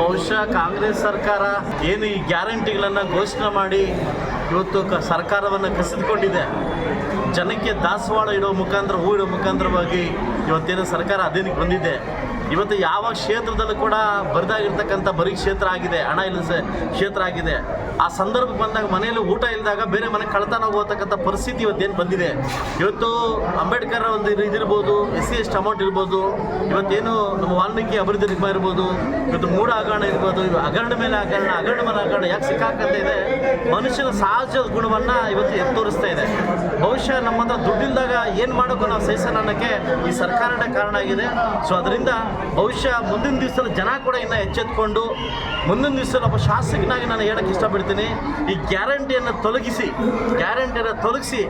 ಬಹುಶಃ ಕಾಂಗ್ರೆಸ್ ಸರ್ಕಾರ ಏನು ಈ ಗ್ಯಾರಂಟಿಗಳನ್ನು ಘೋಷಣೆ ಮಾಡಿ ಇವತ್ತು ಕ ಸರ್ಕಾರವನ್ನು ಕಸಿದುಕೊಂಡಿದೆ. ಜನಕ್ಕೆ ದಾಸವಾಳ ಇಡೋ ಮುಖಾಂತರ, ಹೂ ಇಡೋ ಮುಖಾಂತರವಾಗಿ ಇವತ್ತೇನು ಸರ್ಕಾರ ಅಧೀನಕ್ಕೆ ಬಂದಿದೆ. ಇವತ್ತು ಯಾವ ಕ್ಷೇತ್ರದಲ್ಲೂ ಕೂಡ ಬರಿದಾಗಿರ್ತಕ್ಕಂಥ ಬರೀ ಕ್ಷೇತ್ರ ಆಗಿದೆ, ಹಣ ಇಲ್ಲದ ಕ್ಷೇತ್ರ ಆಗಿದೆ. ಆ ಸಂದರ್ಭ ಬಂದಾಗ ಮನೆಯಲ್ಲಿ ಊಟ ಇಲ್ಲದಾಗ ಬೇರೆ ಮನೆ ಕಳ್ತನ ಹೋಗ್ತಕ್ಕಂಥ ಪರಿಸ್ಥಿತಿ ಇವತ್ತು ಏನು ಬಂದಿದೆ? ಇವತ್ತು ಅಂಬೇಡ್ಕರ್ ಒಂದು ಇದು ಇದಿರ್ಬೋದು ಎಸ್ ಸಿ ಎಸ್ ಅಮೌಂಟ್ ಇರ್ಬೋದು, ಇವತ್ತೇನು ನಮ್ಮ ವಾಲ್ಮೀಕಿ ಅಭಿವೃದ್ಧಿ ನಿಗಮ ಇರ್ಬೋದು, ಇವತ್ತು ಮೂಢ ಹಗರಣ ಇರ್ಬೋದು ಹಗರಣ ಮೇಲೆ ಹಗರಣ ಹಗರಣ ಮೇಲೆ ಹಗರಣ, ಯಾಕೆ ಸಿಕ್ಕಾಕಂತ ಇದೆ? ಮನುಷ್ಯನ ಸಹಜ ಗುಣವನ್ನು ಇವತ್ತು ಎತ್ತು ತೋರಿಸ್ತಾ ಇದೆ. ಬಹುಶಃ ನಮ್ಮ ಹತ್ರ ದುಡ್ಡಿಲ್ದಾಗ ಏನು ಮಾಡೋಕ್ಕೂ ನಾವು ಅನ್ನೋಕ್ಕೆ ಈ ಸರ್ಕಾರನೇ ಕಾರಣ ಆಗಿದೆ. ಸೊ ಅದರಿಂದ ಬಹುಶಃ ಮುಂದಿನ ದಿವಸದಲ್ಲಿ ಜನ ಕೂಡ ಇನ್ನು ಎಚ್ಚೆತ್ಕೊಂಡು ಮುಂದಿನ ದಿವಸದಲ್ಲಿ ಒಬ್ಬ ಶಾಸಕನಾಗಿ ನಾನು ಹೇಳಕ್ಕೆ ಇಷ್ಟಪಡ್ತೀನಿ. ಈ ಗ್ಯಾರಂಟಿಯನ್ನು ತೊಲಗಿಸಿ ಗ್ಯಾರಂಟಿಯನ್ನು ತೊಲಗಿಸಿ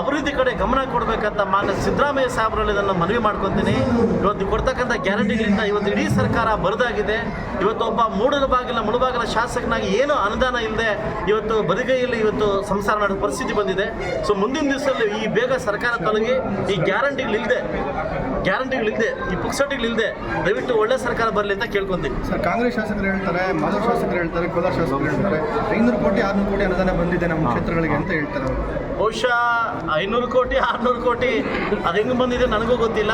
ಅಭಿವೃದ್ಧಿ ಕಡೆ ಗಮನ ಕೊಡಬೇಕಂತ ಮಾನ್ಯ ಸಿದ್ದರಾಮಯ್ಯ ಸಾಹೇಬರಲ್ಲಿ ಇದನ್ನು ಮನವಿ ಮಾಡ್ಕೊತೀನಿ. ಇವತ್ತು ಕೊಡ್ತಕ್ಕಂಥ ಗ್ಯಾರಂಟಿಗಳಿಂದ ಇವತ್ತು ಇಡೀ ಸರ್ಕಾರ ಬರದಾಗಿದೆ. ಇವತ್ತು ಒಬ್ಬ ಮೂಡಲ ಬಾಗಿಲ, ಮುಳುಬಾಗಿಲ ಶಾಸಕನಾಗಿ ಏನು ಅನುದಾನ ಇಲ್ಲದೆ ಇವತ್ತು ಬರಿಗೈಯಲ್ಲಿ ಇವತ್ತು ಸಂಸಾರ ಮಾಡೋ ಪರಿಸ್ಥಿತಿ ಬಂದಿದೆ. ಸೊ ಮುಂದಿನ ದಿವಸದಲ್ಲಿ ಈ ಬೇಗ ಸರ್ಕಾರ ತೊಲಗಿ ಈ ಗ್ಯಾರಂಟಿಗಳಿಲ್ಲದೆ ಗ್ಯಾರಂಟಿಗಳಿಲ್ಲದೆ, ಈ ಪುಕ್ಸಟಿಗಳಿಲ್ಲದೆ ದಯವಿಟ್ಟು ಒಳ್ಳೆ ಸರ್ಕಾರ ಬರಲಿ ಅಂತ ಕೇಳ್ಕೊಂತೀನಿ. ಸರ್ ಕಾಂಗ್ರೆಸ್ ಶಾಸಕರು ಹೇಳ್ತಾರೆ ಮಾಧವ್ ಶಾಸಕರು ಹೇಳ್ತಾರೆ ಕೋಲಾರ ಶಾಸಕರು ಹೇಳ್ತಾರೆ. ಐನೂರು ಕೋಟಿ ಆರ್ನೂರು ಕೋಟಿ ಅನುದಾನ ಬಂದಿದೆ ನಮ್ಮ ಕ್ಷೇತ್ರಗಳಿಗೆ ಅಂತ ಹೇಳ್ತಾರೆ ಅವರು. ಬಹುಶಃ ಐನೂರು ಕೋಟಿ, ಆರುನೂರು ಕೋಟಿ, ಅದು ಹೆಂಗೆ ಬಂದಿದೆ ನನಗೂ ಗೊತ್ತಿಲ್ಲ.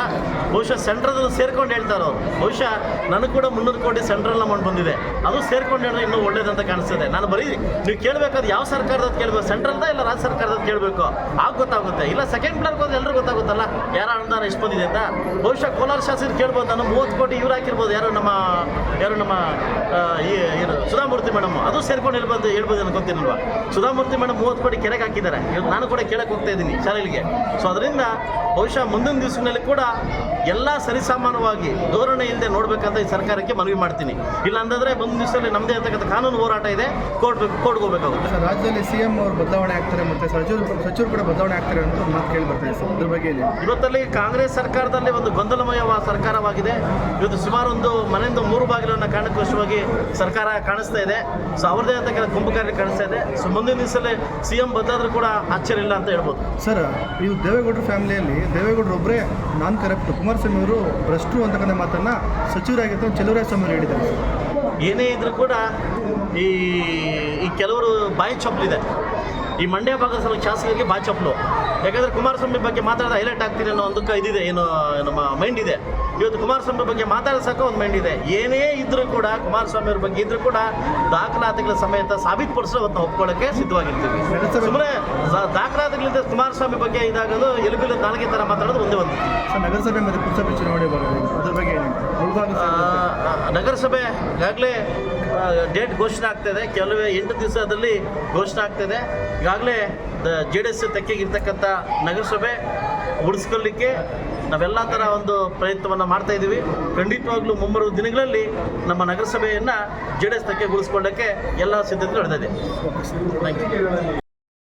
ಬಹುಶಃ ಸೆಂಟ್ರದಲ್ಲಿ ಸೇರ್ಕೊಂಡು ಹೇಳ್ತಾರೆ ಅವರು. ಬಹುಶಃ ನನಗೆ ಕೂಡ ಮುನ್ನೂರು ಕೋಟಿ ಸೆಂಟ್ರಲ್ ಅಮೌಂಟ್ ಬಂದಿದೆ. ಅದು ಸೇರ್ಕೊಂಡು ಹೇಳಿದ್ರೆ ಇನ್ನೂ ಒಳ್ಳೇದಂತ ಕಾಣಿಸ್ತದೆ. ನಾನು ಬರೀ ನೀವು ಕೇಳಬೇಕಾದ್ರೆ ಯಾವ ಸರ್ಕಾರದ ಕೇಳಬೇಕು? ಸೆಂಟ್ರಲ್ದ ಇಲ್ಲ ರಾಜ್ಯ ಸರ್ಕಾರದ ಕೇಳಬೇಕು? ಆಗ ಗೊತ್ತಾಗುತ್ತೆ. ಇಲ್ಲ ಸೆಕೆಂಡ್ ಪ್ಲಾನ್ ಹೋದ್ರೆ ಎಲ್ಲರೂ ಗೊತ್ತಾಗುತ್ತಲ್ಲ? ಯಾರ ಅನುದಾನ ಎಷ್ಟು ಬಂದಿದೆ ಅಂತ? ಬಹುಶಃ ಕೋಲಾರ ಶಾಸಕರು ಕೇಳ್ಬೋದು ನಾನು. ಮೂವತ್ತು ಕೋಟಿ ಇವ್ರು ಹಾಕಿರ್ಬೋದು. ಯಾರು ನಮ್ಮ ಯಾರು ನಮ್ಮ ಸುಧಾಮೂರ್ತಿ ಮೇಡಮ್. ಅದು ಸೇರ್ಕೊಂಡು ಹೇಳ್ಬೋದು ಹೇಳ್ಬೋದು ಅನ್ಕೊಂತೀನಲ್ವಾ ಸುಧಾಮೂರ್ತಿ ಮೇಡಮ್ ಮೂವತ್ತು ಕೋಟಿ ಕೆರೆಗೆ ಹಾಕಿದ್ದಾರೆ. ನಾನು ಕೂಡ ಕೇಳಕ್ಕೆ ಹೋಗ್ತಾ ಇದ್ದೀನಿ ಶಾಲೆಗಳಿಗೆ ಸೊ ಅದರಿಂದ ಬಹುಶಃ ಮುಂದಿನ ದಿವಸಗಳಲ್ಲಿ ಕೂಡ ಎಲ್ಲ ಸರಿಸಾಮಾನವಾಗಿ ಧೋರಣೆ ಇಲ್ಲದೆ ನೋಡಬೇಕಂತ ಈ ಸರ್ಕಾರಕ್ಕೆ ಮನವಿ ಮಾಡ್ತೀನಿ. ಇಲ್ಲ ಅಂತಂದರೆ ಮುಂದಿನ ದಿವಸದಲ್ಲಿ ನಮ್ಮದೇ ಇರ್ತಕ್ಕಂಥ ಕಾನೂನು ಹೋರಾಟ ಇದೆ ಕೋರ್ಟ್ ಕೋರ್ಟ್ಗೆ ಹೋಗಬೇಕಾಗುತ್ತೆ. ಸರ್ ರಾಜ್ಯದಲ್ಲಿ ಸಿ ಎಂ ಅವರು ಬದಲಾವಣೆ ಆಗ್ತಾರೆ ಮತ್ತು ಸಚಿವರು ಸಚಿವರು ಕೂಡ ಬದಲಾವಣೆ ಆಗ್ತಾರೆ ಅಂತ ಮಾತು ಕೇಳಿ ಬರ್ತಾ ಇದೆ ಸರ್. ಅದ್ರ ಬಗ್ಗೆ ಇವತ್ತಲ್ಲಿ ಕಾಂಗ್ರೆಸ್ ಸರ್ಕಾರದಲ್ಲಿ ಒಂದು ಗೊಂದಲಮಯ ಸರ್ಕಾರವಾಗಿದೆ. ಇವತ್ತು ಸುಮಾರು ಒಂದು ಮನೆಯಿಂದ ಮೂರು ಬಾಗಿಲನ್ನು ಕಾರಣಕೋಶವಾಗಿ ಸರ್ಕಾರ ಕಾಣಿಸ್ತಾ ಇದೆ. ಸೊ ಅವ್ರದೇ ಅಂತ ಕೆಲವು ಕುಂಭಕಾರ್ಯ ಕಾಣಿಸ್ತಾ ಇದೆ. ಸೊ ಮುಂದಿನ ದಿವಸದಲ್ಲಿ ಸಿ ಎಂ ಬದಲಾದ್ರೂ ಕೂಡ ಆಶ್ಚರ್ಯ ಇಲ್ಲ ಅಂತ ಹೇಳ್ಬೋದು. ಸರ್ ಇದು ದೇವೇಗೌಡರ ಫ್ಯಾಮಿಲಿಯಲ್ಲಿ ದೇವೇಗೌಡರು ಒಬ್ಬರೇ ನಾನ್ ಕರೆಕ್ಟ್ ಕುಮಾರಸ್ವಾಮಿ ಅವರು ಭ್ರಷ್ಟರು ಅಂತಕ್ಕಂಥ ಮಾತನ್ನು ಸಚಿವರಾಗಿರ್ತಾರೆ ಸ್ವಾಮಿ ಅವರು ಹೇಳಿದ್ದಾರೆ. ಏನೇ ಇದ್ರೂ ಕೂಡ ಈ ಈ ಕೆಲವರು ಬಾಯಿ ಚಪ್ಪಲಿದೆ. ಈ ಮಂಡ್ಯ ಭಾಗದ ಸ್ವಲ್ಪ ಶಾಸಕರಿಗೆ ಬಾ ಚಪ್ಪಲು. ಯಾಕಂದರೆ ಕುಮಾರಸ್ವಾಮಿ ಬಗ್ಗೆ ಮಾತಾಡಿದ ಹೈಲೈಟ್ ಆಗ್ತೀನಿ ಅನ್ನೋ ಒಂದಕ್ಕೆ ಇದಿದೆ ಏನು ನಮ್ಮ ಮೈಂಡ್ ಇದೆ. ಇವತ್ತು ಕುಮಾರಸ್ವಾಮಿ ಬಗ್ಗೆ ಮಾತಾಡ್ಸೋಕೆ ಒಂದು ಮೈಂಡ್ ಇದೆ. ಏನೇ ಇದ್ರೂ ಕೂಡ ಕುಮಾರಸ್ವಾಮಿ ಅವ್ರ ಬಗ್ಗೆ ಇದ್ರೂ ಕೂಡ ದಾಖಲಾತಿಗಳ ಸಮೇತ ಸಾಬೀತುಪಡಿಸಲು ಅವತ್ತು ಒಪ್ಕೊಳ್ಳೋಕೆ ಸಿದ್ಧವಾಗಿರ್ತೀವಿ. ಸುಮ್ಮನೆ ದಾಖಲಾತಿಗಳಿಂದ ಕುಮಾರಸ್ವಾಮಿ ಬಗ್ಗೆ ಇದಾಗೋದು ಎಲುಬಿಲ್ಲ ನಾಲ್ಗೆ ಥರ ಮಾತಾಡೋದು ಒಂದೇ ಒಂದು. ನಗರಸಭೆ ಮತ್ತು ಪುರಸಭೆ ಚುನಾವಣೆ ಬರೋದು ಅದ್ರ ಬಗ್ಗೆ ನಗರಸಭೆ ಈಗಾಗಲೇ ಡೇಟ್ ಘೋಷಣೆ ಆಗ್ತಾಯಿದೆ ಕೆಲವೇ ಎಂಟು ದಿವಸದಲ್ಲಿ ಘೋಷಣೆ ಆಗ್ತಾಯಿದೆ ಈಗಾಗಲೇ ಜೆ ಡಿ ಎಸ್ ತೆಕ್ಕೆಗಿರ್ತಕ್ಕಂಥ ನಗರಸಭೆ ಉಳಿಸ್ಕೊಳ್ಳಿಕ್ಕೆ ನಾವೆಲ್ಲ ಥರ ಒಂದು ಪ್ರಯತ್ನವನ್ನು ಮಾಡ್ತಾ ಇದ್ದೀವಿ. ಖಂಡಿತವಾಗ್ಲೂ ಮುಂಬರುವ ದಿನಗಳಲ್ಲಿ ನಮ್ಮ ನಗರಸಭೆಯನ್ನು ಜೆ ಡಿ ಎಸ್ ತೆಕ್ಕೆಗೊಳಿಸ್ಕೊಳ್ಳೋಕ್ಕೆ ಎಲ್ಲ ಸಿದ್ಧತೆ ನಡೆದಿದೆ. Thank you